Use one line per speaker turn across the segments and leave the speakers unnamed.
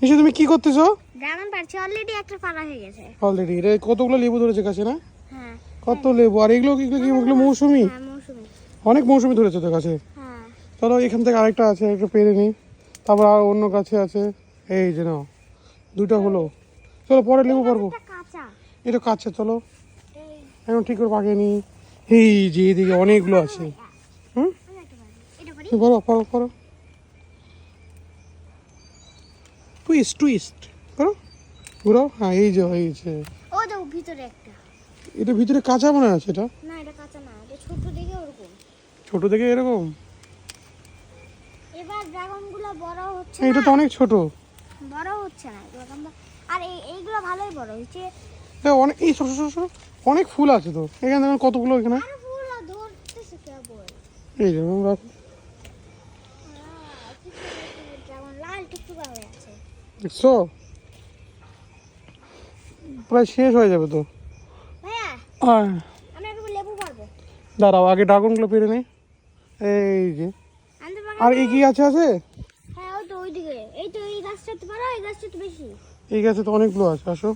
নিশি তুমি কি করতেছো?
ড্রাগন পারছি অলরেডি একটা পারা হয়ে গেছে।
অলরেডি এটা কতগুলো লেবু ধরেছে গাছে না?
হ্যাঁ।
কত লেবু আর এগুলো এগুলো কি ওগুলো মৌসুমি?
হ্যাঁ মৌসুমি।
অনেক মৌসুমি ধরেছে তো গাছে।
হ্যাঁ।
চলো এখান থেকে আরেকটা আছে একটা পেরে নিই তারপর আর অন্য গাছে আছে। এই যে নাও দুইটা হলো। চলো পরে লেবু পারব।
এটা কাঁচা।
কাছে চলো। এখন ঠিক করে পাকিয়ে নিই এই যে এদিকে অনেকগুলো আছে। হুম?
আমি একটা পারি এটা পারি
তুমি পারো পারো পারো টুইস্ট টুইস্ট করো। ঘুরাও। হ্যাঁ এই যে হয়েছে
ও দেখো ভিতরে একটা।
এটা ভিতরে কাঁচা মনে আছে এটা?
না এটা কাঁচা না এটা ছোট দেখে ওরকম।
ছোট থেকে এরকম?
এবার ড্রাগনগুলো বড় হচ্ছে
এটা তো অনেক ছোট।
বড় হচ্ছে না আর এই এইগুলো ভালোই বড় হয়েছে।
এটা অনেক এই ছোট ছোট ছোট অনেক ফুল আছে তো। এখানে দেখেন কতগুলো এখানে?
ফুল ধরতেছে কেবল
এই যে রাখো
ড্রাগন লাল টুকটুকা হয়ে আছে
দেখছ? প্রায় শেষ হয়ে যাবে তো। দাঁড়াও আগে ড্রাগনগুলো পেরে নেই এই যে। আর এই কি আছে আছে?
হ্যাঁ এই গাছটা এই গাছটা বেশি।
এই গাছে তো অনেকগুলো আছে আসো।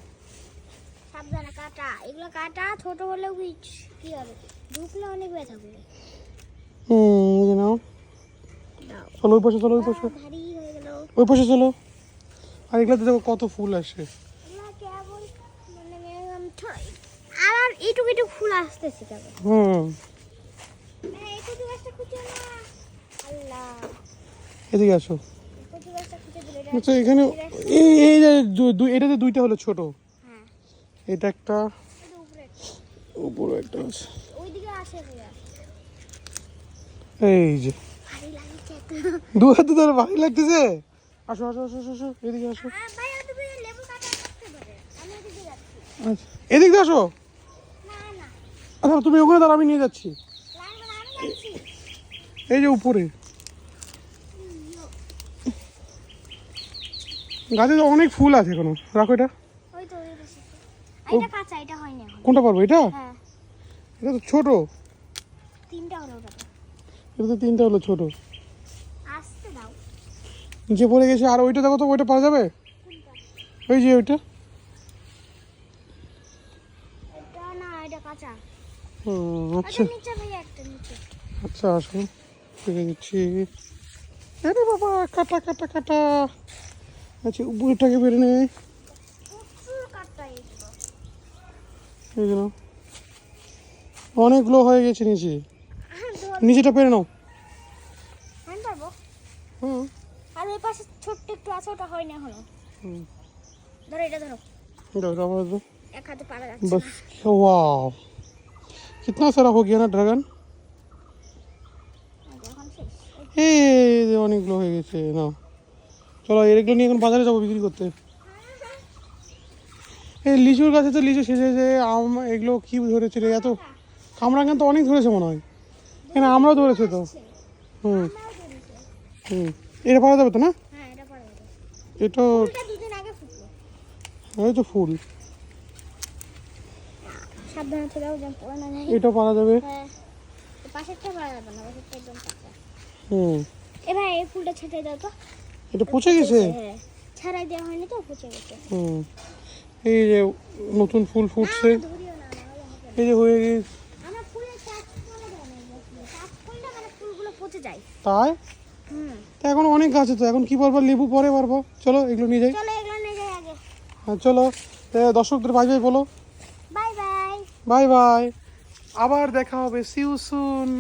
সাবধানে কাটা। এগুলো কাটা ছোট হলেও কি কি হবে? ঢুকলে অনেক ব্যথা করে।
হুম এই যে নাও। চলো ওই পাশে চলো ওই পাশে। ওই পাশে চলো। আর এগুলোতে দেখো কত ফুল আসে।
মানে এইটুকু এইটুকু ফুল আসতেছে কেবল।
হুম।
মানে
এদিকে আসো। আচ্ছা এখানে এই এই এটাতে দুইটা হলো ছোট।
হ্যাঁ।
এটা একটা
উপরে একটা।
আছে। এই যে। দু হাতে ধরে ভারী লাগতেছে। আসো আসো আসো আসো, এদিকে আসো।
যাচ্ছি।
আচ্ছা এদিক আসো। আচ্ছা তুমি ওখানে দাঁড়া আমি নিয়ে যাচ্ছি। এই যে উপরে। গাছে তো অনেক ফুল আছে এখনও। রাখো এটা। কোনটা পারব এটা?
হ্যাঁ।
এটা তো ছোট।
তিনটা হলো
এটা তো তিনটা হলো ছোট। নিচে পড়ে গেছে আর ওইটা দেখো তো ওইটা পাওয়া যাবে? ওই যে ওইটা। আচ্ছা। আচ্ছা আরে বাবা কাটা কাটা কাটা। আচ্ছা উপরটাকে বেরে নে। অনেকগুলো হয়ে গেছে নিচে। নিচেটা পেরে নাও। হুম।
আর ওই পাশে ছোট্ট একটু আছে ওটা হয়নি এখনো
হুম।
ধরো এটা ধরো
दाओ आवाज दो
এক হাতে পারা যাচ্ছে
बस वाह कितना सारा हो गया ना ड्रैगन
না এখন শেষ
এই যে অনেকগুলো হয়ে গেছে না চলো এগুলো নিয়ে এখন বাজারে যাবো বিক্রি করতে এই লিচুর গাছে তো লিচু শেষে যে আম এগুলো কি ধরেছে রে এত কামরাঙ্গান তো অনেক ধরেছে মনে হয় কেন আমরাও ধরেছে তো হুম হুম এটা পাওয়া যাবে তো না?
হ্যাঁ এটা
তো ফুল। এটা পাওয়া যাবে।
হ্যাঁ
হুম।
এই ফুলটা ছেটে দাও তো।
এটা পচে গেছে?
হ্যাঁ ছাড়াই দেওয়া হয়নি তো পচে গেছে।
হুম। এই যে নতুন ফুল ফুটছে। এই যে হয়ে গেছে।
মানে
তাই? তা এখন অনেক গাছ আছে তো এখন কি পারব লেবু পরে পারব। চলো এগুলো নিয়ে যাই। হ্যাঁ চলো। দর্শকদের বাই বাই বলো।
Bye bye.
Bye bye. আবার দেখা হবে। সিউ সুন